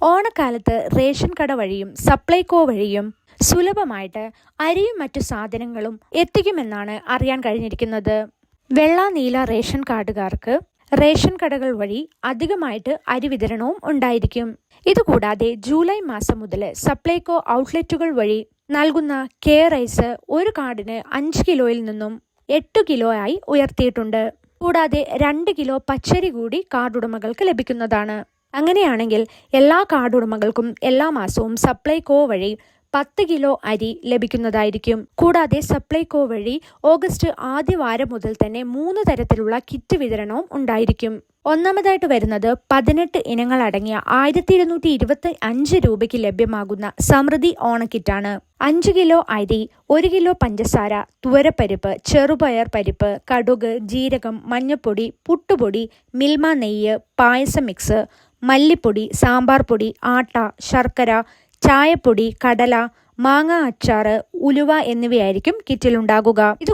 ഓണക്കാലത്ത് റേഷൻ കട വഴിയും സപ്ലൈകോ വഴിയും സുലഭമായിട്ട് അരിയും മറ്റു സാധനങ്ങളും എത്തിക്കുമെന്നാണ് അറിയാൻ കഴിഞ്ഞിരിക്കുന്നത്. വെള്ള നീല റേഷൻ കാർഡുകാർക്ക് റേഷൻ കടകൾ വഴി അധികമായിട്ട് അരി വിതരണവും ഉണ്ടായിരിക്കും. ഇതുകൂടാതെ ജൂലൈ മാസം മുതൽ സപ്ലൈകോ ഔട്ട്ലെറ്റുകൾ വഴി നൽകുന്ന കെ റൈസ് ഒരു കാർഡിന് അഞ്ച് കിലോയിൽ നിന്നും എട്ട് കിലോ ആയി ഉയർത്തിയിട്ടുണ്ട്. കൂടാതെ രണ്ട് കിലോ പച്ചരി കൂടി കാർഡുടമകൾക്ക് ലഭിക്കുന്നതാണ്. അങ്ങനെയാണെങ്കിൽ എല്ലാ കാർഡുടമകൾക്കും എല്ലാ മാസവും സപ്ലൈകോ വഴി പത്ത് കിലോ അരി ലഭിക്കുന്നതായിരിക്കും. കൂടാതെ സപ്ലൈകോ വഴി ഓഗസ്റ്റ് ആദ്യ വാരം മുതൽ തന്നെ മൂന്ന് തരത്തിലുള്ള കിറ്റ് വിതരണവും ഉണ്ടായിരിക്കും. ഒന്നാമതായിട്ട് വരുന്നത് പതിനെട്ട് ഇനങ്ങൾ അടങ്ങിയ ആയിരത്തി ഇരുന്നൂറ്റി ഇരുപത്തി അഞ്ച് രൂപയ്ക്ക് ലഭ്യമാകുന്ന സമൃദ്ധി ഓണക്കിറ്റാണ് അഞ്ച് കിലോ അരി ഒരു കിലോ പഞ്ചസാര തുവരപ്പരിപ്പ് ചെറുപയർ പരിപ്പ് കടുക് ജീരകം മഞ്ഞപ്പൊടി പുട്ടുപൊടി മിൽമ നെയ്യ് പായസം മിക്സ് മല്ലിപ്പൊടി സാമ്പാർ പൊടി ആട്ട ശർക്കര ചായപ്പൊടി കടല മാങ്ങ അച്ചാറ് ഉലുവ എന്നിവയായിരിക്കും കിറ്റിലുണ്ടാകുക. ഇത്